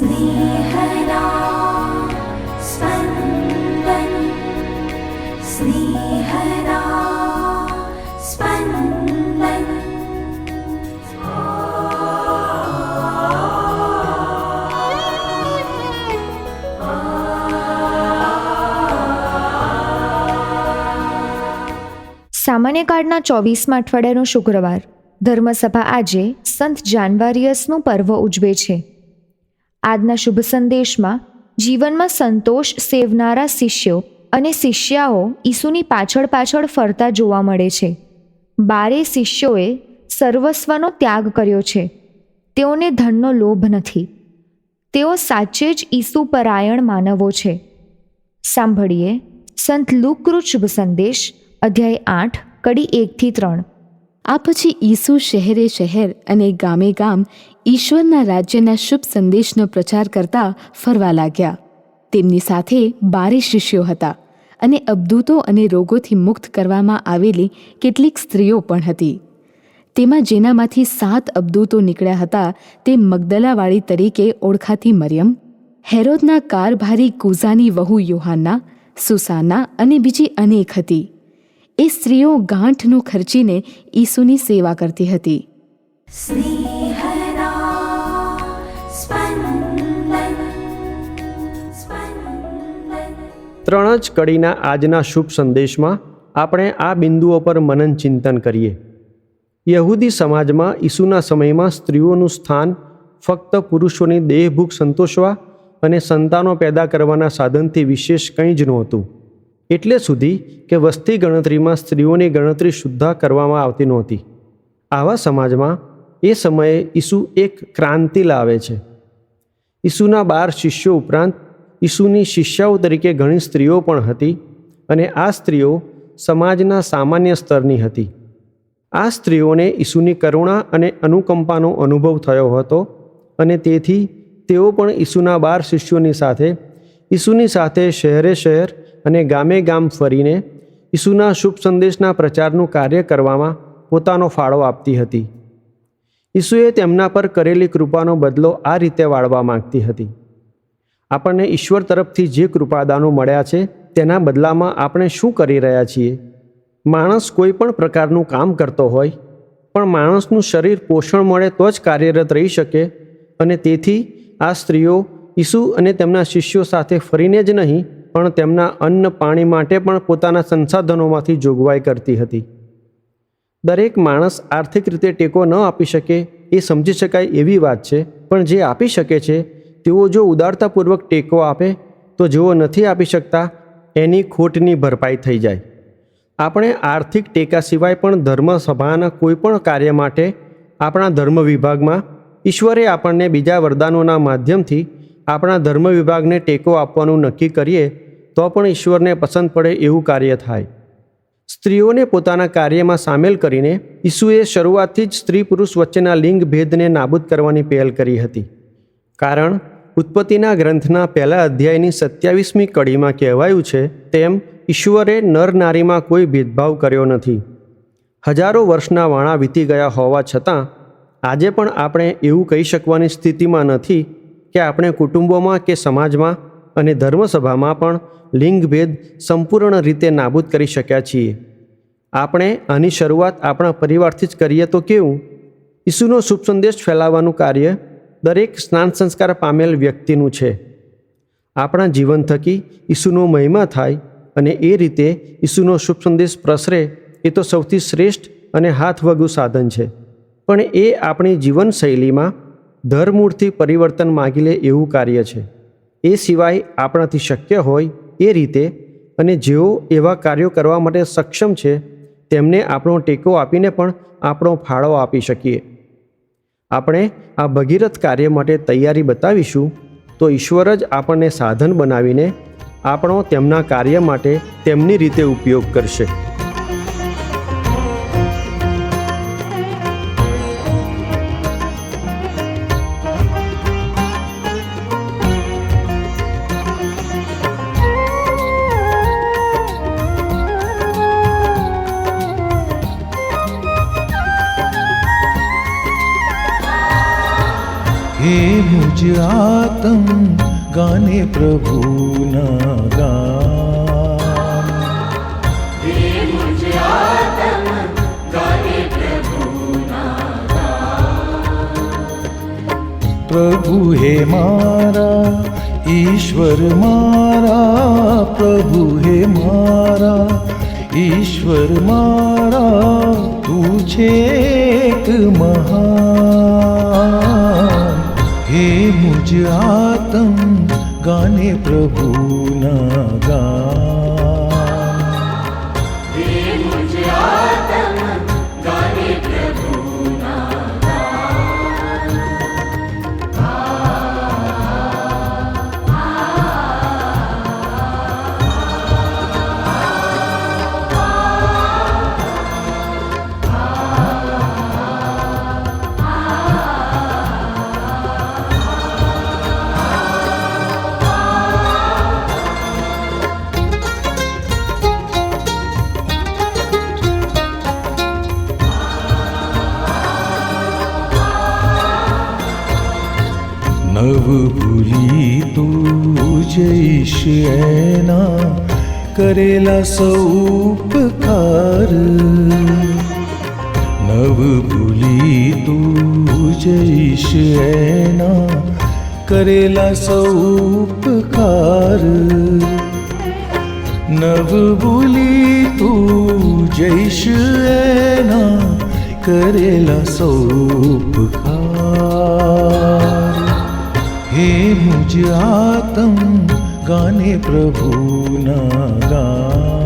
स्नेहदा स्पन्दन् स्नेहदा स्पन्दन् સામાન્ય કાળના ચોવીસમાં અઠવાડિયાનો શુક્રવાર ધર્મસભા આજે સંત જાનવારિયસનું પર્વ ઉજવે છે આજના શુભ સંદેશમાં, જીવનમાં સંતોષ સેવનારા શિષ્યો અને શિષ્યાઓ ઈસુની પાછળ પાછળ ફરતા જોવા મળે છે. બારે શિષ્યોએ સર્વસ્વનો ત્યાગ કર્યો છે. તેઓને ધનનો લોભ નથી. તેઓ સાચે જ ઈસુ પરાયણ માનવો છે. સાંભળીએ સંત લુકૃત શુભ સંદેશ, અધ્યાય આઠ, કડી એકથી ત્રણ. આ પછી ઈસુ શહેરે શહેર અને ગામે ગામ ઈશ્વરના રાજ્યના શુભ સંદેશનો પ્રચાર કરતા ફરવા લાગ્યા. તેમની સાથે બારે શિષ્યો હતા અને અબદૂતો અને રોગોથી મુક્ત કરવામાં આવેલી કેટલીક સ્ત્રીઓ પણ હતી. તેમાં જેનામાંથી સાત અબદૂતો નીકળ્યા હતા તે મગદલાવાળી તરીકે ઓળખાતી મરિયમ, હેરોદના કારભારી કુઝાની વહુ યોહાના સુસાના અને બીજી અનેક હતી. એ સ્ત્રીઓ ગાંઠનું ખર્ચીને ઈસુની સેવા કરતી હતી. ત્રણ જ કડીના આજના શુભ સંદેશમાં આપણે આ બિંદુઓ પર મનન ચિંતન કરીએ. યહૂદી સમાજમાં ઈસુના સમયમાં સ્ત્રીઓનું સ્થાન ફક્ત પુરુષોની દેહભૂખ સંતોષવા અને સંતાનો પેદા કરવાના સાધનથી વિશેષ કંઈ જ નહોતું. એટલે સુધી કે વસ્તી ગણતરીમાં સ્ત્રીઓની ગણતરી સુદ્ધા કરવામાં આવતી નહોતી. આવા સમાજમાં એ સમયે ઈસુ એક ક્રાંતિ લાવે છે. ઈસુના બાર શિષ્યો ઉપરાંત ઈસુની શિષ્યાઓ તરીકે ઘણી સ્ત્રીઓ પણ હતી અને આ સ્ત્રીઓ સમાજના સામાન્ય સ્તરની હતી. આ સ્ત્રીઓને ઈસુની કરુણા અને અનુકંપાનો અનુભવ થયો હતો અને તેથી તેઓ પણ ઈસુના બાર શિષ્યોની સાથે, ઈસુની સાથે શહેરે શહેર અને ગામે ગામ ફરીને ઈસુના શુભ સંદેશના પ્રચારનું કાર્ય કરવામાં પોતાનો ફાળો આપતી હતી. ઈસુએ તેમના પર કરેલી કૃપાનો બદલો આ રીતે વાળવા માંગતી હતી. આપણને ઈશ્વર તરફથી જે કૃપાદાનો મળ્યા છે, તેના બદલામાં આપણે શું કરી રહ્યા છીએ? માણસ કોઈ પણ પ્રકારનું કામ કરતો હોય, પણ માણસનું શરીર પોષણ મળે તો જ કાર્યરત રહી શકે અને તેથી આ સ્ત્રીઓ ઈસુ અને તેમના શિષ્યો સાથે ફરીને જ નહીં પણ તેમના અન્ન પાણી માટે પણ પોતાના સંસાધનોમાંથી જોગવાઈ કરતી હતી. દરેક માણસ આર્થિક રીતે ટેકો ન આપી શકે એ સમજી શકાય એવી વાત છે, પણ જે આપી શકે છે, તેઓ જો ઉદારતાપૂર્વક ટેકો આપે, તો જેઓ નથી આપી શકતા, એની ખોટની ભરપાઈ થઈ જાય. આપણે આર્થિક ટેકા સિવાય પણ ધર્મ સભાના કોઈ પણ કાર્ય માટે, આપણા ધર્મ વિભાગમાં, ઈશ્વરે આપણને બીજા વરદાનોના માધ્યમથી આપણા ધર્મ વિભાગને ટેકો આપવાનું નક્કી કરીએ, તો પણ ઈશ્વરને પસંદ પડે એવું કાર્ય થાય. સ્ત્રીઓને પોતાના કાર્યમાં સામેલ કરીને ઈસુએ શરૂઆતથી જ સ્ત્રી પુરુષ વચ્ચેના લિંગ ભેદને નાબૂદ કરવાની પહેલ કરી હતી. કારણ, ઉત્પત્તિના ગ્રંથના પહેલા અધ્યાયની સત્યાવીસમી કડીમાં કહેવાયું છે, તેમ ઈશ્વરે નર નારીમાં કોઈ ભેદભાવ કર્યો નથી. હજારો વર્ષના વાણા વીતી ગયા હોવા છતાં, આજે પણ આપણે એવું કહી શકવાની સ્થિતિમાં નથી કે આપણે કુટુંબોમાં કે સમાજમાં અને ધર્મસભામાં પણ લિંગભેદ સંપૂર્ણ રીતે નાબૂદ કરી શક્યા છીએ. આપણે આની શરૂઆત આપણા પરિવારથી જ કરીએ તો કેવું? ઈસુનો શુભ સંદેશ ફેલાવવાનું કાર્ય દરેક સ્નાન સંસ્કાર પામેલ વ્યક્તિનું છે. આપણા જીવન થકી ઈસુનો મહિમા થાય અને એ રીતે ઈસુનો શુભ સંદેશ પ્રસરે એ તો સૌથી શ્રેષ્ઠ અને હાથવગું સાધન છે. પણ એ આપણી જીવનશૈલીમાં ધરમૂળથી પરિવર્તન માગી લે એવું કાર્ય છે. એ સિવાય આપણાથી શક્ય હોય એ રીતે અને જેઓ એવા કાર્યો કરવા માટે સક્ષમ છે, તેમને આપણો ટેકો આપીને પણ આપણો ફાળો આપી શકીએ. આપણે આ ભગીરથ કાર્ય માટે તૈયારી બતાવીશું તો ઈશ્વર જ આપણને સાધન બનાવીને આપણો તેમના કાર્ય માટે તેમની રીતે ઉપયોગ કરશે. ગુજરાતમ ગાને પ્રભુના ગામ ગુજરાતમ ગાને પ્રભુના ગામ પ્રભુ હે મારા ઈશ્વર મારા પ્રભુ હે મારા ઈશ્વર મારા તું છે એક મહા હે મુજ આતમ ગાને પ્રભુ નવ ભૂલી તું જઈશ એના કરેલા સૌ ઉપકાર નવ ભૂલી તું જઈશ એના કરેલા સૌ ઉપકાર નવ હે મુજ આતમ ગાને પ્રભુ ના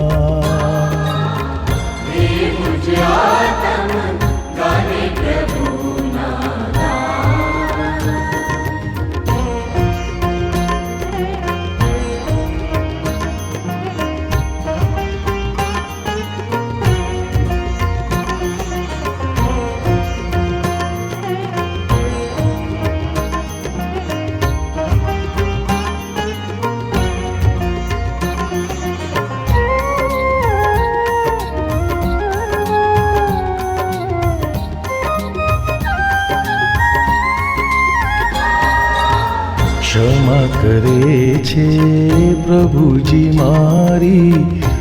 છે, પ્રભુજી મારી,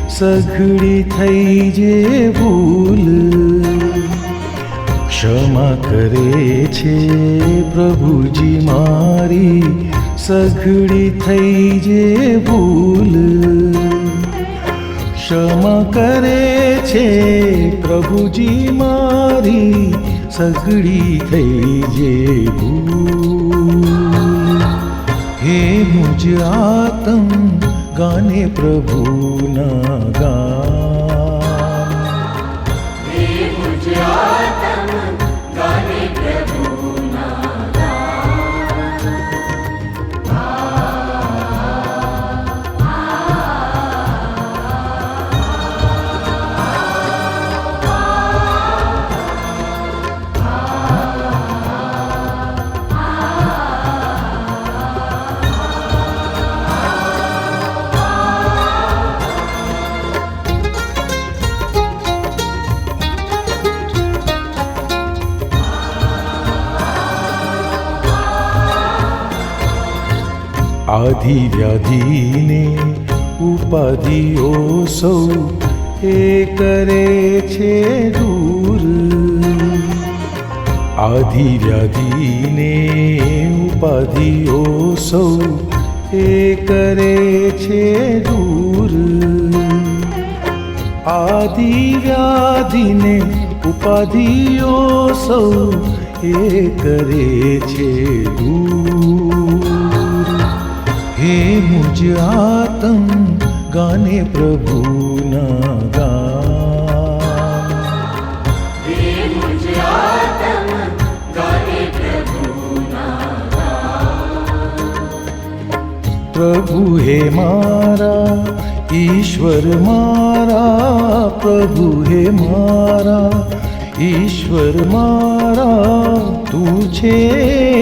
સઘળી થઈ જે ભૂલ. ક્ષમા કરે છે, પ્રભુજી મારી, સઘળી થઈ જે ભૂલ. ક્ષમા કરે છે, પ્રભુજી મારી, સઘળી થઈ જે ભૂલ. હે મુજ આતમ ગાને પ્રભુ ના આધિ વ્યાધિને ઉપાધિઓ સૌ એ કરે છે દૂર. આધિ વ્યાધિને ઉપાધિઓ સૌ એ કરે છે દૂર. આદિ વ્યાધિને ઉપાધિઓ સૌ એ કરે છે દૂર. હે મુજ આતમ ગાને પ્રભુ ના गा। પ્રભુ હે મારા ઈશ્વર મારા પ્રભુ હે મારા ઈશ્વર મારા તું છે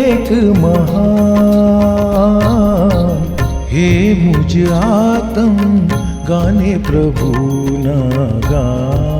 એક મહાન હે મુજ આતમ ગાને પ્રભુ ના ગાન